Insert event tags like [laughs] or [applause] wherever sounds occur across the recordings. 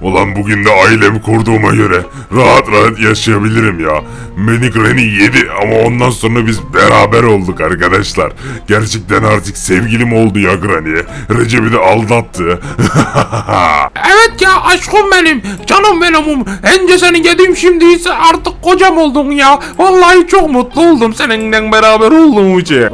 Ulan bugün de ailemi kurduğuma göre rahat rahat yaşayabilirim ya. Beni Granny yedi ama ondan sonra biz beraber olduk arkadaşlar. Gerçekten artık sevgilim oldu ya Granny. Recep'i de aldattı. [laughs] Evet ya aşkım benim, canım benim. Ence seni yedim şimdi ise artık kocam oldun ya. Vallahi çok mutlu oldum seninle beraber olduğum için.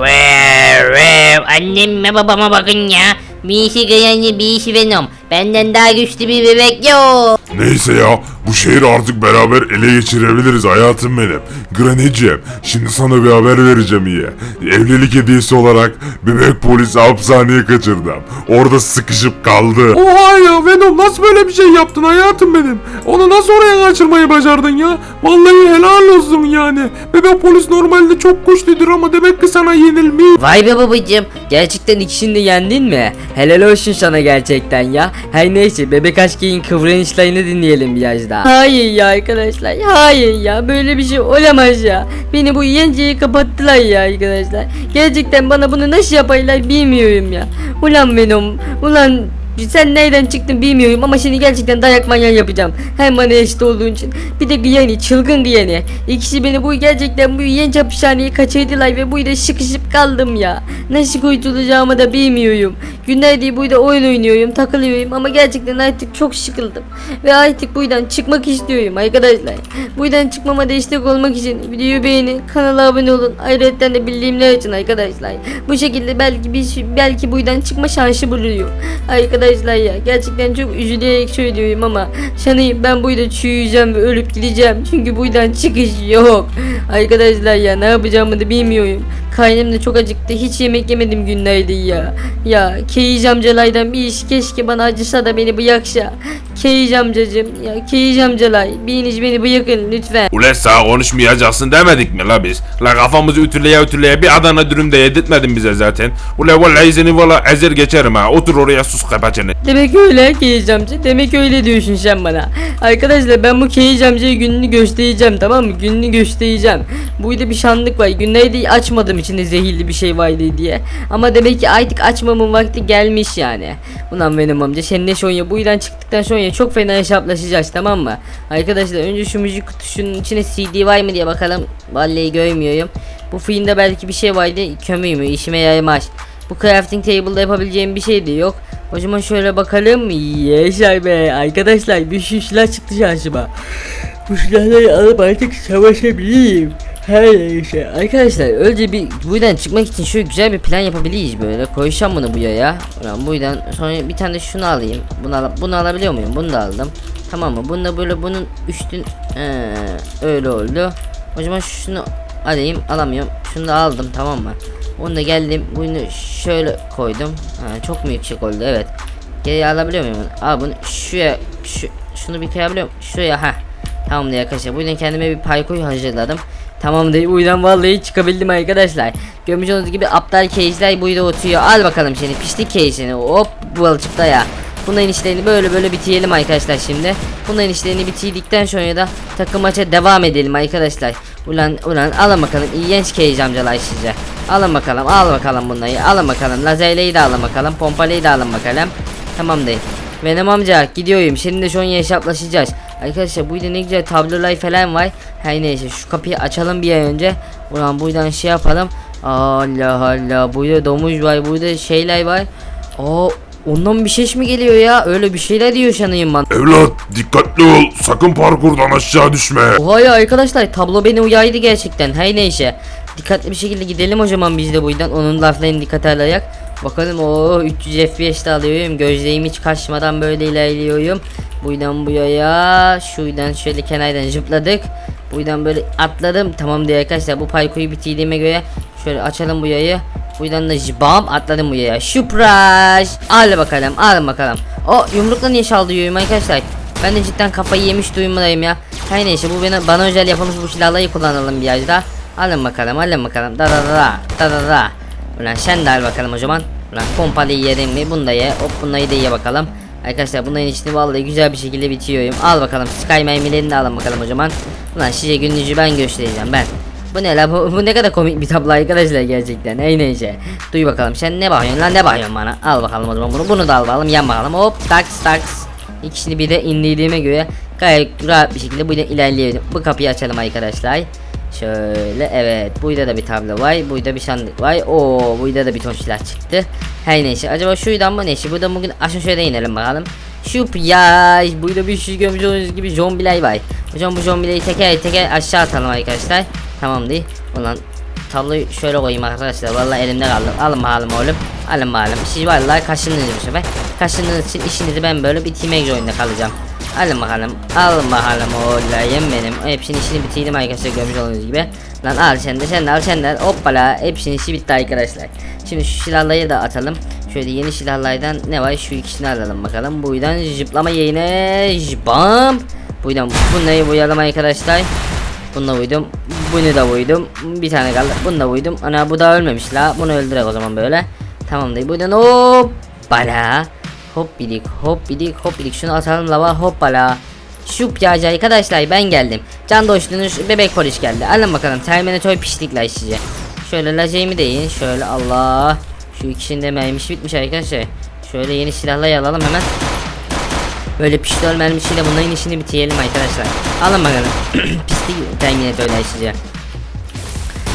Anneme babama bakın ya. Bir işi Granny bir işi Venom. Benden daha güçlü bir bebek yok. Neyse ya bu şehri artık beraber ele geçirebiliriz hayatım benim. Granny'ciğim şimdi sana bir haber vereceğim iyi. Evlilik hediyesi olarak bebek polisi hapishaneye kaçırdım. Orada sıkışıp kaldı. Oha ya Venom nasıl böyle bir şey yaptın hayatım benim? Onu nasıl oraya kaçırmayı başardın ya? Vallahi helal olsun yani. Bebek polis normalde çok güçlüdür ama demek ki sana yenilmiş. Vay be babacım. Gerçekten ikisini de yendin mi? Helal olsun sana gerçekten ya. Her neyse bebek aşkının kıvranışlarını dinleyelim biraz daha. Hayır ya arkadaşlar. Hayır ya böyle bir şey olamaz ya. Beni bu yenceyi kapattılar ya arkadaşlar. Gerçekten bana bunu nasıl yaparlar bilmiyorum ya. Ulan Venom. Ulan sen nereden çıktın bilmiyorum ama şimdi gerçekten dayak manyağı yapacağım. Hem bana eşit olduğun için. Bir de Gıyani, çılgın Gıyani. İkisi beni bu gerçekten bu yenç hapishaneye kaçırdılar ve burada sıkışıp kaldım ya. Nasıl kurtulacağımı da bilmiyorum. Günlerdir burada oyun oynuyorum, takılıyorum ama gerçekten artık çok sıkıldım. Ve artık buradan çıkmak istiyorum arkadaşlar. Buradan çıkmama destek olmak için videoyu beğenin, kanala abone olun. Ayrıca de bildirimler açın arkadaşlar. Bu şekilde belki bir belki buradan çıkma şansı buluyor. Arkadaşlar ya gerçekten çok üzülerek söylüyorum ama sanayım ben burada çürüyeceğim ve ölüp gideceğim. Çünkü buradan çıkış yok. Arkadaşlar ya ne yapacağımı da bilmiyorum. Karnım da çok acıktı. Hiç yemek yemedim günlerdir ya. Ya Keyiz amcalardan bir iş keşke bana acısa da beni bıraksa. Keyiz amcacım ya Keyiz amcalar biriniz beni bırakın lütfen. Ulan sağ konuşmayacaksın demedik mi la biz? La kafamızı ütüleye ütüleye bir Adana dürüm de yedirtmedin bize zaten. Ulan vallahi seni valla ezer geçerim ha. Otur oraya sus kapaçını. Demek öyle Keyiz amca. Demek öyle diyorsun sen bana. Arkadaşlar ben bu Keyiz amcaya gününü göstereceğim tamam mı? Gününü göstereceğim. Burada bir şanlık var. Günlerde açmadım içinde zehirli bir şey vardı diye. Ama demek ki artık açmamın vakti gelmiş yani. Ulan benim amca sen ne Sonya bu yüzden çıktıktan sonra çok fena hesaplaşacağız tamam mı? Arkadaşlar önce şu müzik kutusunun içine CD var mı diye bakalım. Vallahi görmüyorum. Bu filmde belki bir şey vardı. Kömür mü? İşime yaramaz. Bu crafting table'da yapabileceğim bir şey de yok. O zaman şöyle bakalım. Yaşar be arkadaşlar bir şişler çıktı şansıma. Bu silahları alıp artık savaşabilirim. Her neyse. Arkadaşlar önce bir buradan çıkmak için şöyle güzel bir plan yapabiliriz böyle. Koyacağım bunu buraya. Ulan buradan sonra bir tane de şunu alayım. Bunu, al bunu alabiliyor muyum? Bunu da aldım. Tamam mı? Bunu da böyle bunun üstün ee, öyle oldu. O zaman şunu alayım alamıyorum. Şunu da aldım tamam mı? Onu da geldim bunu şöyle koydum. Ha, çok mu yüksek oldu evet. Geri alabiliyor muyum? bunu? Al bunu şuraya şu, şunu bir koyabiliyor muyum? Şuraya ha. Tamam da arkadaşlar bu yüzden kendime bir parkur hazırladım. Tamam da bu yüzden vallahi çıkabildim arkadaşlar. Görmüş olduğunuz gibi aptal case'ler burada oturuyor. Al bakalım seni pislik case'ini. Hop bu balıkçıkta ya. Bunların işlerini böyle böyle bitirelim arkadaşlar şimdi. Bunların işlerini bitirdikten sonra da takım maça devam edelim arkadaşlar. Ulan ulan alın bakalım iğrenç case amcalar size. Alın bakalım al bakalım bunları alın bakalım lazerleyi de alın bakalım pompalıyı da alın bakalım. Tamam değil. Benim amca gidiyorum şimdi de şu an hesaplaşacağız. Arkadaşlar burada ne güzel tablolar falan var. Her neyse şu kapıyı açalım bir an önce. Ulan buradan şey yapalım. Allah Allah burada domuz var burada şeyler var. Aa ondan bir ses mi geliyor ya? Öyle bir şeyler diyor şanıyım ben. Evlat dikkatli ol sakın parkurdan aşağı düşme. Oha ya arkadaşlar tablo beni uyardı gerçekten her neyse. Dikkatli bir şekilde gidelim o zaman biz de buradan onun laflarını dikkate alarak. Bakalım o 300 FPS'te alıyorum gözlerim hiç kaçmadan böyle ilerliyorum. Buradan buraya şuradan şöyle kenardan zıpladık. Buradan böyle atladım tamam diye arkadaşlar bu parkuru bitirdiğime göre şöyle açalım bu yayı. Buradan da jibam atladım buraya. Şupraş. Al bakalım al bakalım. O yumrukla niye saldırıyorum arkadaşlar? Ben de cidden kafayı yemiş durumdayım ya. Her neyse bu bana, bana özel yapılmış bu silahları kullanalım biraz daha. Alın bakalım alın bakalım. Da da da da da da da. Ulan sen de al bakalım o zaman. Ulan pompalıyı yedin mi? Bunu da ye. Hop bunları da ye bakalım. Arkadaşlar bunların içini vallahi güzel bir şekilde bitiriyorum. Al bakalım Sky mermilerini de alın bakalım o zaman. Ulan size günlücü ben göstereceğim ben. Bu ne la bu, bu ne kadar komik bir tablo arkadaşlar gerçekten. Ey neyse. Duy bakalım sen ne bakıyorsun lan ne bakıyorsun bana. Al bakalım o zaman bunu bunu da al bakalım yan bakalım. Hop taks taks. İkisini bir de indirdiğime göre gayet rahat bir şekilde buradan ilerleyelim. Bu kapıyı açalım arkadaşlar. Şöyle evet. Burada da bir tablo var. Burada bir sandık var. Oo burada da bir ton silah çıktı. Her neyse. Acaba şuradan mı? Neyse burada bugün aşağı şöyle inelim bakalım. Şup ya burada bir şey görmüş olduğunuz gibi zombiler var. Hocam bu zombileri teker teker aşağı atalım arkadaşlar. Tamam değil. Ulan tabloyu şöyle koyayım arkadaşlar. Vallahi elimde kaldı. Alın bakalım oğlum. Alın bakalım. Siz vallahi kaşındınız bu sefer. Kaşındığınız için işinizi ben böyle bitirmek zorunda kalacağım alın bakalım alın bakalım oğlayım benim hepsini işini bitirdim arkadaşlar görmüş olduğunuz gibi lan al sen de sen de al sen de al. hoppala hepsinin işi bitti arkadaşlar şimdi şu silahları da atalım şöyle yeni silahlardan ne var şu ikisini alalım bakalım buradan zıplama yerine jbam buradan bunları boyayalım arkadaşlar bunu da vurdum. Bunu da vurdum. Bir tane kaldı. Bunu da vurdum. Ana bu da ölmemiş la. Bunu öldürek o zaman böyle. Tamam değil. Buradan hop bala. Hop bidik hop bidik hop bidik. Şunu atalım lava hop bala. Şup yağcı arkadaşlar ben geldim. Can doştunuz bebek polis geldi. Alın bakalım Terminator piştikler size. Şöyle laceyimi de yiyin. Şöyle Allah. Şu ikisinin de mermisi bitmiş arkadaşlar. Şöyle yeni silahlar alalım hemen. Böyle pistol mermisiyle bunların işini bitirelim arkadaşlar. Alın bakalım. [clears throat] Pislik terminatörler size.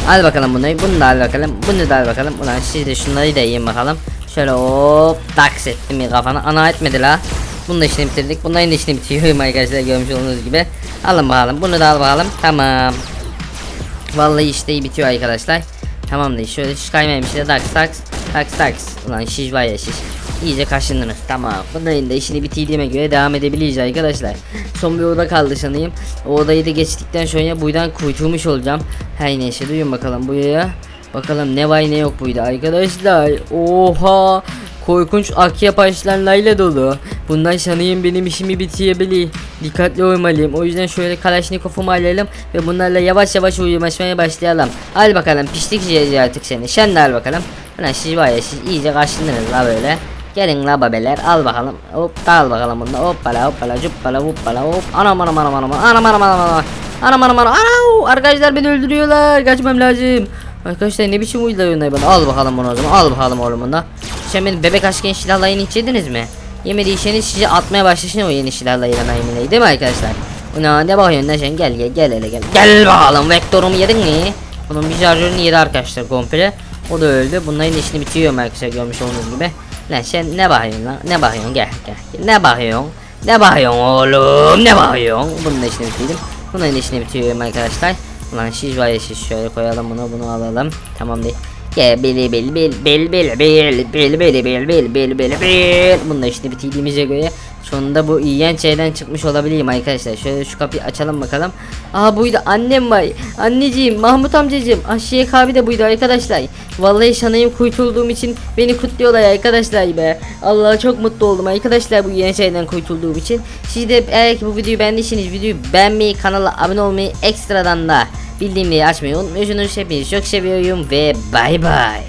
Al bakalım bunları. Bunu da al bakalım. Bunu da al bakalım. Ulan siz de şunları da yiyin bakalım. Şöyle hop taks ettim bir kafana. Ana etmedi la. Bunun da işini bitirdik. Bunların da işini bitiriyorum arkadaşlar görmüş olduğunuz gibi. Alın bakalım. Bunu da al bakalım. Tamam. Vallahi işte bitiyor arkadaşlar. Tamamdır. Şöyle şu kaymaymış da taks taks taks taks. Ulan şiş var ya şiş. İyice kaşındınız. Tamam. Bunların da işini bitirdiğime göre devam edebiliriz arkadaşlar. Son bir oda kaldı sanayım. O odayı da geçtikten sonra buradan kurtulmuş olacağım. Her neyse duyun bakalım buraya. Bakalım ne var ne yok buydu arkadaşlar. Oha. Korkunç akya başlarla dolu. Bunlar sanayım benim işimi bitirebilir. Dikkatli olmalıyım. O yüzden şöyle Kalaşnikov'umu alalım ve bunlarla yavaş yavaş uyumaşmaya başlayalım. Al bakalım pislik yiyeceğiz artık seni. Sen de al bakalım. Ulan siz var ya siz iyice kaşındınız la böyle. Gelin la babeler al bakalım. Hop da al bakalım bunu. Hoppala hoppala cuppala hoppala hop. Anam anam anam anam anam anam anam anam. Anam anam anam anam. Arkadaşlar beni öldürüyorlar. Kaçmam lazım. Arkadaşlar ne biçim uydular oyunlar bana. Al bakalım bunu o zaman. Al bakalım oğlum bunu. Sen benim bebek aşkın silahlarını hiç yediniz mi? Yemediyseniz size atmaya başlasın o yeni silahlarıyla naimeneyi değil mi arkadaşlar? Una ne bakıyorsun lan sen gel gel gel hele gel. Gel bakalım vektorumu yedin mi? Bunun bir şarjörünü yedi arkadaşlar komple. O da öldü. Bunların işini bitiriyorum arkadaşlar görmüş olduğunuz gibi. Lan sen ne bakıyorsun lan? Ne bakıyorsun? Gel gel. Ne bakıyorsun? Ne bakıyorsun oğlum? Ne bakıyorsun? Bunun işini bitirdim. Bunların işini bitiriyorum arkadaşlar. Ulan şiş var ya şiş şöyle koyalım bunu bunu alalım. Tamam değil. Gel bili bil bil bil bil bil bil bil bil bil bil bil bil Bunun da işini bitirdiğimize göre sonunda bu iğrenç şeyden çıkmış olabilirim arkadaşlar. Şöyle şu kapıyı açalım bakalım. Aa buydu annem var. Anneciğim Mahmut amcacığım. Aşiye abi de buydu arkadaşlar. Vallahi şanayım kurtulduğum için beni kutluyorlar arkadaşlar be. Allah çok mutlu oldum arkadaşlar bu iğrenç şeyden kurtulduğum için. Siz de eğer ki bu videoyu beğendiyseniz videoyu beğenmeyi, kanala abone olmayı ekstradan da bildirimleri açmayı unutmuyorsunuz. Hepinizi çok seviyorum ve bay bay.